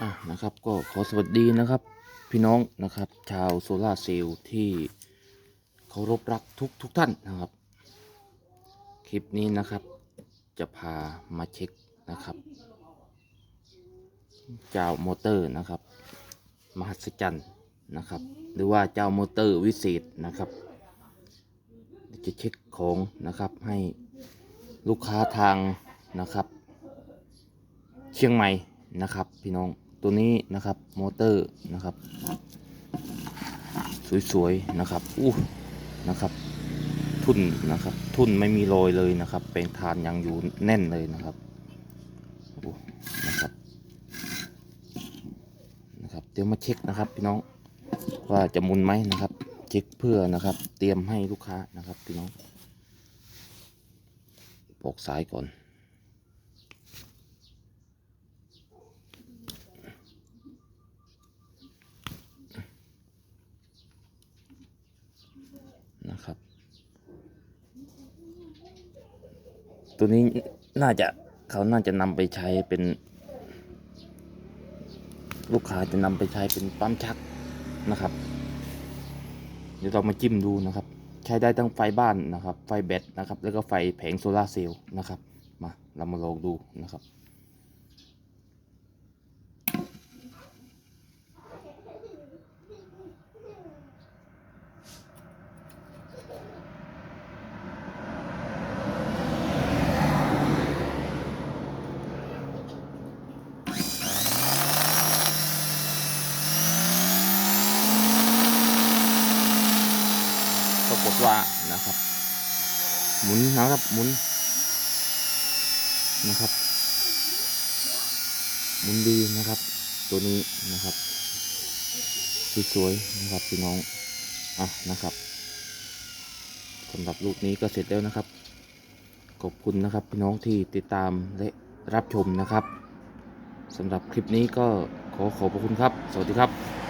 อะนะครับก็ขอสวัสดีนะครับ พี่น้องนะครับ ชาวโซลาเซลล์ที่เคารพรักทุกทุกท่านนะครับ คลิปนี้นะครับ จะพามาเช็คนะครับเจ้ามอเตอร์นะครับ มหัศจรรย์นะครับ หรือว่าเจ้ามอเตอร์วิเศษนะครับ จะเช็คของนะครับให้ลูกค้าทางนะครับ เชียงใหม่นะครับพี่น้อง ตัวนี้นะครับมอเตอร์นะครับ สวยๆนะครับอู้นะครับ ทุ่นนะครับ ทุ่นไม่มีรอยเลยนะครับแปลงทานยังอยู่แน่นเลยนะครับอู้นะครับนะครับ เดี๋ยวมาเช็คนะครับพี่น้องว่าจะมุนไหมนะครับ เช็คเพื่อนะครับ เตรียมให้ลูกค้านะครับพี่น้องปอกสายก่อน นะครับ ตัวนี้น่าจะเขาน่าจะนำไปใช้เป็น ลูกค้าจะนำไปใช้เป็นปั๊มชักนะครับ เดี๋ยวเรามาจิ้มดูนะครับ ใช้ได้ทั้งไฟบ้านนะครับ ไฟแบตนะครับ แล้วก็ไฟแผงโซลาเซลล์นะครับ มาเรามาลองดูนะครับากฏว่านะครับ หมุนนะครับหมุนนะครับ หมุนดีนะครับ ตัวนี้นะครับสวยๆนะครับพี่น้องอะนะครับสำหรับลูกนี้ก็เสร็จแล้วนะครับ ขอบคุณนะครับพี่น้องที่ติดตามและรับชมนะครับสำหรับคลิปนี้ก็ขอขอบพระคุณครับ สวัสดีครับ